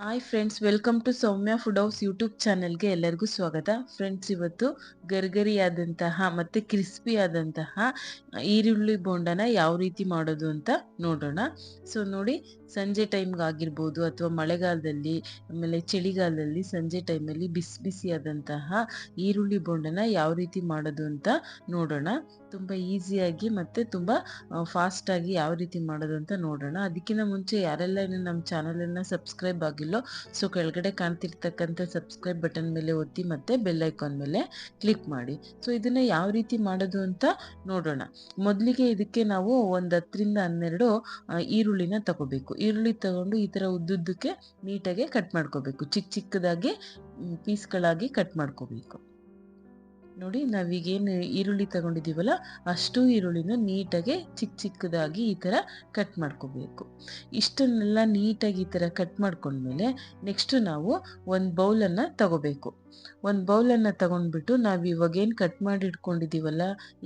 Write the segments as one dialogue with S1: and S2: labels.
S1: Hi friends welcome to Soumya food house YouTube ಚಾನಲ್ಗೆ ಎಲ್ಲರಿಗೂ ಸ್ವಾಗತ. ಫ್ರೆಂಡ್ಸ್ ಇವತ್ತು ಗರ್ಗರಿಯಾದಂತಹ ಮತ್ತು ಕ್ರಿಸ್ಪಿ ಆದಂತಹ ಈರುಳ್ಳಿ ಬೋಂಡನ ಯಾವ ರೀತಿ ಮಾಡೋದು ಅಂತ ನೋಡೋಣ. ಸೊ ನೋಡಿ, ಸಂಜೆ ಟೈಮ್ಗೆ ಆಗಿರ್ಬೋದು ಅಥವಾ ಮಳೆಗಾಲದಲ್ಲಿ, ಆಮೇಲೆ ಚಳಿಗಾಲದಲ್ಲಿ ಸಂಜೆ ಟೈಮಲ್ಲಿ ಬಿಸಿ ಬಿಸಿಯಾದಂತಹ ಈರುಳ್ಳಿ ಬೋಂಡನ ಯಾವ ರೀತಿ ಮಾಡೋದು ಅಂತ ನೋಡೋಣ. ತುಂಬ ಈಸಿಯಾಗಿ ಮತ್ತು ತುಂಬ ಫಾಸ್ಟಾಗಿ ಯಾವ ರೀತಿ ಮಾಡೋದು ಅಂತ ನೋಡೋಣ. ಅದಕ್ಕಿಂತ ಮುಂಚೆ ಯಾರೆಲ್ಲ ನಮ್ಮ ಚಾನಲನ್ನು ಸಬ್ಸ್ಕ್ರೈಬ್ ಆಗಿಲ್ಲೋ ಸೊ ಕೆಳಗಡೆ ಕಾಣ್ತಿರ್ತಕ್ಕಂಥ ಸಬ್ಸ್ಕ್ರೈಬ್ ಬಟನ್ ಮೇಲೆ ಒತ್ತಿ ಮತ್ತು ಬೆಲ್ ಐಕಾನ್ ಮೇಲೆ ಕ್ಲಿಕ್ ಮಾಡಿ. ಸೊ ಇದನ್ನು ಯಾವ ರೀತಿ ಮಾಡೋದು ಅಂತ ನೋಡೋಣ. ಮೊದಲಿಗೆ ಇದಕ್ಕೆ ನಾವು ಒಂದು ಹತ್ತರಿಂದ ಹನ್ನೆರಡು ಈರುಳ್ಳಿನ ತಗೋಬೇಕು. ಈರುಳ್ಳಿ ತಗೊಂಡು ಈ ಥರ ಉದ್ದುದ್ದಕ್ಕೆ ನೀಟಾಗಿ ಕಟ್ ಮಾಡ್ಕೋಬೇಕು. ಚಿಕ್ಕ ಚಿಕ್ಕದಾಗಿ ಪೀಸ್ಗಳಾಗಿ ಕಟ್ ಮಾಡ್ಕೋಬೇಕು. ನೋಡಿ ನಾವೀಗೇನು ಈರುಳ್ಳಿ ತಗೊಂಡಿದ್ದೀವಲ್ಲ, ಅಷ್ಟು ಈರುಳ್ಳಿನ ನೀಟಾಗಿ ಚಿಕ್ಕ ಚಿಕ್ಕದಾಗಿ ಈ ಥರ ಕಟ್ ಮಾಡ್ಕೋಬೇಕು. ಇಷ್ಟನ್ನೆಲ್ಲ ನೀಟಾಗಿ ಈ ಥರ ಕಟ್ ಮಾಡ್ಕೊಂಡ್ಮೇಲೆ ನೆಕ್ಸ್ಟು ನಾವು ಒಂದು ಬೌಲನ್ನು ತಗೋಬೇಕು. ಒಂದು ಬೌಲನ್ನು ತಗೊಂಡ್ಬಿಟ್ಟು ನಾವು ಇವಾಗೇನು ಕಟ್ ಮಾಡಿ ಇಟ್ಕೊಂಡಿದ್ದೀವಲ್ಲ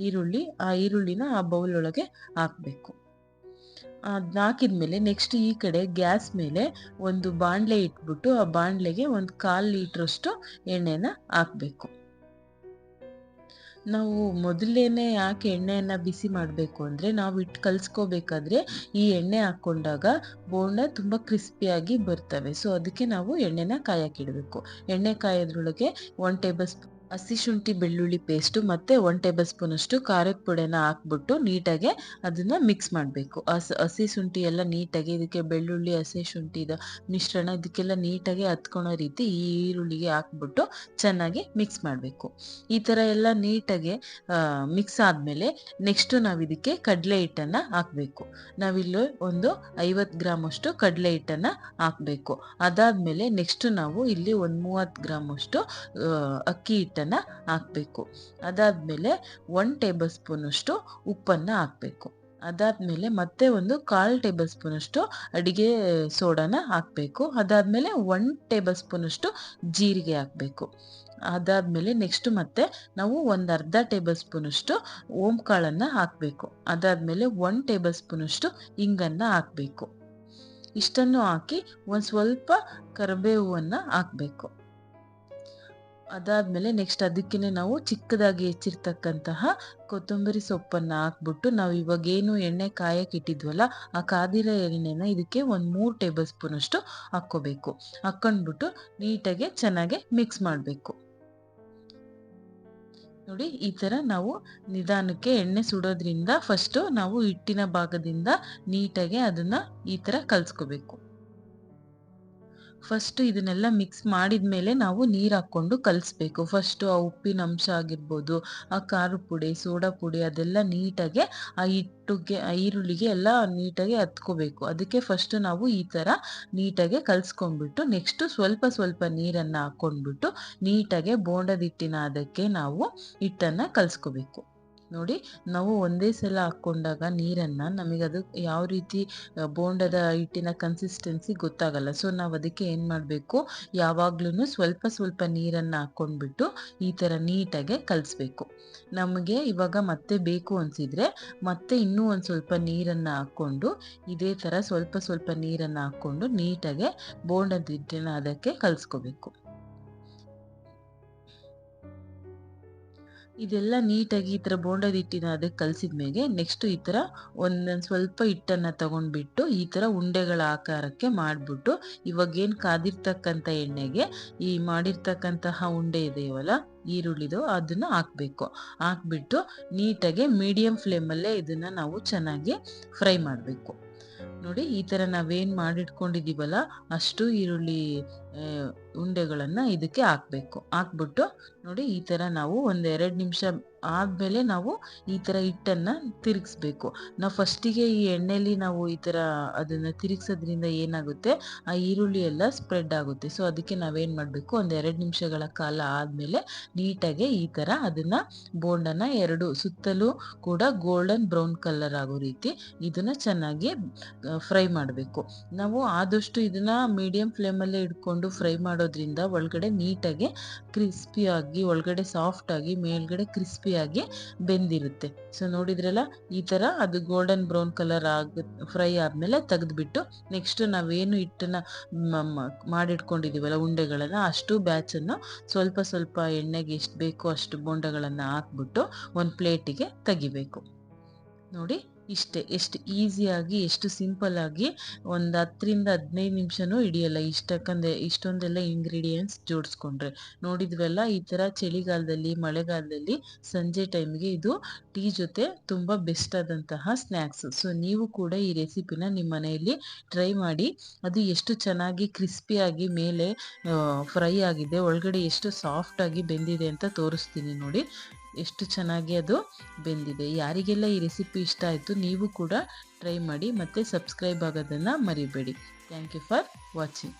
S1: ಈರುಳ್ಳಿ, ಆ ಈರುಳ್ಳಿನ ಆ ಬೌಲ್ ಒಳಗೆ ಹಾಕಬೇಕು. ಅದನ್ನ ಹಾಕಿದ್ಮೇಲೆ ನೆಕ್ಸ್ಟ್ ಈ ಕಡೆ ಗ್ಯಾಸ್ ಮೇಲೆ ಒಂದು ಬಾಣಲೆ ಇಟ್ಬಿಟ್ಟು ಆ ಬಾಣಲೆಗೆ ಒಂದು ಕಾಲು ಲೀಟ್ರಷ್ಟು ಎಣ್ಣೆನ ಹಾಕಬೇಕು. ನಾವು ಮೊದಲೇನೆ ಯಾಕೆ ಎಣ್ಣೆಯನ್ನು ಬಿಸಿ ಮಾಡಬೇಕು ಅಂದರೆ ನಾವು ಇಟ್ಟು ಕಲಿಸ್ಕೋಬೇಕಾದ್ರೆ ಈ ಎಣ್ಣೆ ಹಾಕ್ಕೊಂಡಾಗ ಬೋಂಡ ತುಂಬ ಕ್ರಿಸ್ಪಿಯಾಗಿ ಬರ್ತವೆ. ಸೊ ಅದಕ್ಕೆ ನಾವು ಎಣ್ಣೆನ ಕಾಯಕ್ಕಿಡಬೇಕು ಎಣ್ಣೆ ಕಾಯೋದ್ರೊಳಗೆ ಒನ್ ಟೇಬಲ್ ಸ್ಪೂನ್ ಹಸಿ ಶುಂಠಿ ಬೆಳ್ಳುಳ್ಳಿ ಪೇಸ್ಟು ಮತ್ತು ಒನ್ ಟೇಬಲ್ ಸ್ಪೂನಷ್ಟು ಖಾರದ ಪುಡಿನ ಹಾಕ್ಬಿಟ್ಟು ನೀಟಾಗಿ ಅದನ್ನು ಮಿಕ್ಸ್ ಮಾಡಬೇಕು. ಹಸಿ ಹಸಿ ಶುಂಠಿ ಎಲ್ಲ ನೀಟಾಗಿ ಇದಕ್ಕೆ ಬೆಳ್ಳುಳ್ಳಿ, ಹಸಿ ಶುಂಠಿದ ಮಿಶ್ರಣ ಇದಕ್ಕೆಲ್ಲ ನೀಟಾಗಿ ಹತ್ಕೊಳೋ ರೀತಿ ಈ ಈರುಳ್ಳಿಗೆ ಹಾಕ್ಬಿಟ್ಟು ಚೆನ್ನಾಗಿ ಮಿಕ್ಸ್ ಮಾಡಬೇಕು. ಈ ಥರ ಎಲ್ಲ ನೀಟಾಗಿ ಮಿಕ್ಸ್ ಆದಮೇಲೆ ನೆಕ್ಸ್ಟು ನಾವು ಇದಕ್ಕೆ ಕಡಲೆ ಹಿಟ್ಟನ್ನು ಹಾಕಬೇಕು. ನಾವಿಲ್ಲಿ ಒಂದು ಐವತ್ತು ಗ್ರಾಮಷ್ಟು ಕಡಲೆ ಹಿಟ್ಟನ್ನು ಹಾಕಬೇಕು. ಅದಾದಮೇಲೆ ನೆಕ್ಸ್ಟು ನಾವು ಇಲ್ಲಿ ಒಂದು ಮೂವತ್ತು ಗ್ರಾಮಷ್ಟು ಅಕ್ಕಿ ಹಿಟ್ಟನ್ನು ಹಾಕಬೇಕು. ಅದಾದಮೇಲೆ ಒನ್ ಟೇಬಲ್ ಸ್ಪೂನಷ್ಟು ಉಪ್ಪನ್ನು ಹಾಕಬೇಕು. ಅದಾದಮೇಲೆ ಮತ್ತೆ ಒಂದು ಕಾಲು ಟೇಬಲ್ ಸ್ಪೂನಷ್ಟು ಅಡಿಗೆ ಸೋಡಾನ ಹಾಕಬೇಕು. ಅದಾದಮೇಲೆ ಒನ್ ಟೇಬಲ್ ಸ್ಪೂನಷ್ಟು ಜೀರಿಗೆ ಹಾಕಬೇಕು. ಅದಾದಮೇಲೆ ನೆಕ್ಸ್ಟ್ ಮತ್ತೆ ನಾವು ಒಂದು ಅರ್ಧ ಟೇಬಲ್ ಸ್ಪೂನಷ್ಟು ಓಂ ಕಾಳನ್ನು ಹಾಕಬೇಕು. ಅದಾದಮೇಲೆ ಒನ್ ಟೇಬಲ್ ಸ್ಪೂನಷ್ಟು ಹಿಂಗನ್ನು ಹಾಕಬೇಕು. ಇಷ್ಟನ್ನು ಹಾಕಿ ಒಂದು ಸ್ವಲ್ಪ ಕರಿಬೇವನ್ನು ಹಾಕಬೇಕು. ಅದಾದಮೇಲೆ ನೆಕ್ಸ್ಟ್ ಅದಕ್ಕೇ ನಾವು ಚಿಕ್ಕದಾಗಿ ಹೆಚ್ಚಿರ್ತಕ್ಕಂತಹ ಕೊತ್ತಂಬರಿ ಸೊಪ್ಪನ್ನು ಹಾಕ್ಬಿಟ್ಟು ನಾವು ಇವಾಗ ಏನು ಎಣ್ಣೆ ಕಾಯಕ್ಕೆ ಇಟ್ಟಿದ್ವಲ್ಲ, ಆ ಕಾದಿರೋ ಎಣ್ಣೆನ ಇದಕ್ಕೆ ಒಂದು ಮೂರು ಟೇಬಲ್ ಸ್ಪೂನಷ್ಟು ಹಾಕ್ಕೋಬೇಕು. ಹಾಕ್ಕೊಂಡ್ಬಿಟ್ಟು ನೀಟಾಗಿ ಚೆನ್ನಾಗಿ ಮಿಕ್ಸ್ ಮಾಡಬೇಕು. ನೋಡಿ, ಈ ಥರ ನಾವು ನಿಧಾನಕ್ಕೆ ಎಣ್ಣೆ ಸುಡೋದ್ರಿಂದ ಫಸ್ಟು ನಾವು ಹಿಟ್ಟಿನ ಭಾಗದಿಂದ ನೀಟಾಗಿ ಅದನ್ನು ಈ ಥರ ಕಲಿಸ್ಕೋಬೇಕು. ಫಸ್ಟು ಇದನ್ನೆಲ್ಲ ಮಿಕ್ಸ್ ಮಾಡಿದ ಮೇಲೆ ನಾವು ನೀರು ಹಾಕ್ಕೊಂಡು ಕಲಿಸ್ಬೇಕು. ಫಸ್ಟು ಆ ಉಪ್ಪಿನ ಅಂಶ ಆಗಿರ್ಬೋದು, ಆ ಖಾರ ಪುಡಿ, ಸೋಡಾ ಪುಡಿ ಅದೆಲ್ಲ ನೀಟಾಗಿ ಆ ಹಿಟ್ಟುಗೆ, ಆ ಈರುಳ್ಳಿಗೆ ಎಲ್ಲ ನೀಟಾಗಿ ಹತ್ಕೋಬೇಕು. ಅದಕ್ಕೆ ಫಸ್ಟು ನಾವು ಈ ಥರ ನೀಟಾಗಿ ಕಲಿಸ್ಕೊಂಡ್ಬಿಟ್ಟು ನೆಕ್ಸ್ಟು ಸ್ವಲ್ಪ ಸ್ವಲ್ಪ ನೀರನ್ನು ಹಾಕ್ಕೊಂಡ್ಬಿಟ್ಟು ನೀಟಾಗಿ ಬೋಂಡದಿಟ್ಟಿನ ಅದಕ್ಕೆ ನಾವು ಹಿಟ್ಟನ್ನು ಕಲಿಸ್ಕೋಬೇಕು. ನೋಡಿ ನಾವು ಒಂದೇ ಸಲ ಹಾಕ್ಕೊಂಡಾಗ ನೀರನ್ನು ನಮಗೆ ಅದು ಯಾವ ರೀತಿ ಬೋಂಡದ ಹಿಟ್ಟಿನ ಕನ್ಸಿಸ್ಟೆನ್ಸಿ ಗೊತ್ತಾಗಲ್ಲ. ಸೊ ನಾವು ಅದಕ್ಕೆ ಏನು ಮಾಡಬೇಕು? ಯಾವಾಗ್ಲೂ ಸ್ವಲ್ಪ ಸ್ವಲ್ಪ ನೀರನ್ನು ಹಾಕ್ಕೊಂಡ್ಬಿಟ್ಟು ಈ ಥರ ನೀಟಾಗಿ ಕಲಿಸ್ಬೇಕು. ನಮಗೆ ಇವಾಗ ಮತ್ತೆ ಬೇಕು ಅನಿಸಿದರೆ ಮತ್ತೆ ಇನ್ನೂ ಒಂದು ಸ್ವಲ್ಪ ನೀರನ್ನು ಹಾಕ್ಕೊಂಡು, ಇದೇ ಥರ ಸ್ವಲ್ಪ ಸ್ವಲ್ಪ ನೀರನ್ನು ಹಾಕ್ಕೊಂಡು ನೀಟಾಗಿ ಬೋಂಡದ ಹಿಟ್ಟಿನ ಅದಕ್ಕೆ ಕಲಿಸ್ಕೋಬೇಕು. ಇದೆಲ್ಲ ನೀಟಾಗಿ ಈ ಥರ ಬೋಂಡದ ಹಿಟ್ಟಿನ ಅದಕ್ಕೆ ಕಲಸಿದ ಮೇಲೆ ನೆಕ್ಸ್ಟ್ ಈ ಥರ ಒಂದೊಂದು ಸ್ವಲ್ಪ ಹಿಟ್ಟನ್ನು ತಗೊಂಡ್ಬಿಟ್ಟು ಈ ಥರ ಉಂಡೆಗಳ ಆಕಾರಕ್ಕೆ ಮಾಡಿಬಿಟ್ಟು ಇವಾಗ ಏನು ಕಾದಿರ್ತಕ್ಕಂಥ ಎಣ್ಣೆಗೆ ಈ ಮಾಡಿರ್ತಕ್ಕಂತಹ ಉಂಡೆ ಇದೆಯವಲ್ಲ ಈರುಳ್ಳಿದು ಅದನ್ನು ಹಾಕಬೇಕು. ಹಾಕ್ಬಿಟ್ಟು ನೀಟಾಗಿ ಮೀಡಿಯಮ್ ಫ್ಲೇಮಲ್ಲೇ ಇದನ್ನು ನಾವು ಚೆನ್ನಾಗಿ ಫ್ರೈ ಮಾಡಬೇಕು. ನೋಡಿ ಈ ಥರ ನಾವೇನು ಮಾಡಿಟ್ಕೊಂಡಿದ್ದೀವಲ್ಲ, ಅಷ್ಟು ಈರುಳ್ಳಿ ಉಂಡೆಗಳನ್ನು ಇದಕ್ಕೆ ಹಾಕಬೇಕು. ಹಾಕ್ಬಿಟ್ಟು ನೋಡಿ ಈ ಥರ ನಾವು ಒಂದು ಎರಡು ನಿಮಿಷ ಆದಮೇಲೆ ನಾವು ಈ ಥರ ಹಿಟ್ಟನ್ನು ತಿರುಗಿಸ್ಬೇಕು. ನಾವು ಫಸ್ಟಿಗೆ ಈ ಎಣ್ಣೆಲಿ ನಾವು ಈ ಥರ ಅದನ್ನು ತಿರುಗಿಸೋದ್ರಿಂದ ಏನಾಗುತ್ತೆ? ಆ ಈರುಳ್ಳಿ ಎಲ್ಲ ಸ್ಪ್ರೆಡ್ ಆಗುತ್ತೆ. ಸೊ ಅದಕ್ಕೆ ನಾವೇನು ಮಾಡಬೇಕು? ಒಂದು ಎರಡು ನಿಮಿಷಗಳ ಕಾಲ ಆದಮೇಲೆ ನೀಟಾಗಿ ಈ ಥರ ಅದನ್ನು ಬೋಂಡನ್ನು ಎರಡು ಸುತ್ತಲೂ ಕೂಡ ಗೋಲ್ಡನ್ ಬ್ರೌನ್ ಕಲರ್ ಆಗೋ ರೀತಿ ಇದನ್ನು ಚೆನ್ನಾಗಿ ಫ್ರೈ ಮಾಡಬೇಕು. ನಾವು ಆದಷ್ಟು ಇದನ್ನು ಮೀಡಿಯಂ ಫ್ಲೇಮಲ್ಲೇ ಇಟ್ಕೊಂಡು ಫ್ರೈ ಮಾಡೋದ್ರಿಂದ ಒಳಗಡೆ ನೀಟಾಗಿ ಕ್ರಿಸ್ಪಿಯಾಗಿ ಒಳಗಡೆ ಸಾಫ್ಟಾಗಿ ಮೇಲ್ಗಡೆ ಕ್ರಿಸ್ಪಿ ಕ್ರಿಸ್ಪಿಯಾಗಿ ಬೆಂದಿರುತ್ತೆ. ಸೊ ನೋಡಿದ್ರಲ್ಲ? ಈ ಥರ ಅದು ಗೋಲ್ಡನ್ ಬ್ರೌನ್ ಕಲರ್ ಆಗ ಫ್ರೈ ಆದಮೇಲೆ ತೆಗೆದುಬಿಟ್ಟು ನೆಕ್ಸ್ಟ್ ನಾವೇನು ಹಿಟ್ಟನ್ನು ಮಾಡಿಟ್ಕೊಂಡಿದ್ದೀವಲ್ಲ ಉಂಡೆಗಳನ್ನು, ಅಷ್ಟು ಬ್ಯಾಚನ್ನು ಸ್ವಲ್ಪ ಸ್ವಲ್ಪ ಎಣ್ಣೆಗೆ ಎಷ್ಟು ಬೇಕೋ ಅಷ್ಟು ಬೋಂಡಗಳನ್ನು ಹಾಕ್ಬಿಟ್ಟು ಒಂದು ಪ್ಲೇಟಿಗೆ ತೆಗಿಬೇಕು. ನೋಡಿ? ಇಷ್ಟೇ, ಎಷ್ಟು ಈಸಿಯಾಗಿ ಎಷ್ಟು ಸಿಂಪಲ್ ಆಗಿ ಒಂದು ಹತ್ತರಿಂದ ಹದಿನೈದು ನಿಮಿಷನೂ ಹಿಡಿಯಲ್ಲ. ಇಷ್ಟಕ್ಕಂದ್ರೆ ಇಷ್ಟೊಂದೆಲ್ಲ ಇಂಗ್ರೀಡಿಯೆಂಟ್ಸ್ ಜೋಡಿಸ್ಕೊಂಡ್ರೆ. ನೋಡಿದ್ವಲ್ಲ, ಈ ಥರ ಚಳಿಗಾಲದಲ್ಲಿ, ಮಳೆಗಾಲದಲ್ಲಿ ಸಂಜೆ ಟೈಮ್ಗೆ ಇದು ಟೀ ಜೊತೆ ತುಂಬ ಬೆಸ್ಟ್ ಆದಂತಹ ಸ್ನ್ಯಾಕ್ಸ್ ಸೊ ನೀವು ಕೂಡ ಈ ರೆಸಿಪಿನ ನಿಮ್ಮ ಮನೆಯಲ್ಲಿ ಟ್ರೈ ಮಾಡಿ. ಅದು ಎಷ್ಟು ಚೆನ್ನಾಗಿ ಕ್ರಿಸ್ಪಿಯಾಗಿ ಮೇಲೆ ಫ್ರೈ ಆಗಿದೆ, ಒಳಗಡೆ ಎಷ್ಟು ಸಾಫ್ಟಾಗಿ ಬೆಂದಿದೆ ಅಂತ ತೋರಿಸ್ತೀನಿ ನೋಡಿ. ಎಷ್ಟು ಚೆನ್ನಾಗಿ ಅದು ಬೆಂದಿದೆ. ಯಾರಿಗೆಲ್ಲ ಈ ರೆಸಿಪಿ ಇಷ್ಟ ಆಯಿತು ನೀವು ಕೂಡ ಟ್ರೈ ಮಾಡಿ ಮತ್ತು ಸಬ್ಸ್ಕ್ರೈಬ್ ಆಗೋದನ್ನು ಮರಿಬೇಡಿ. Thank you for watching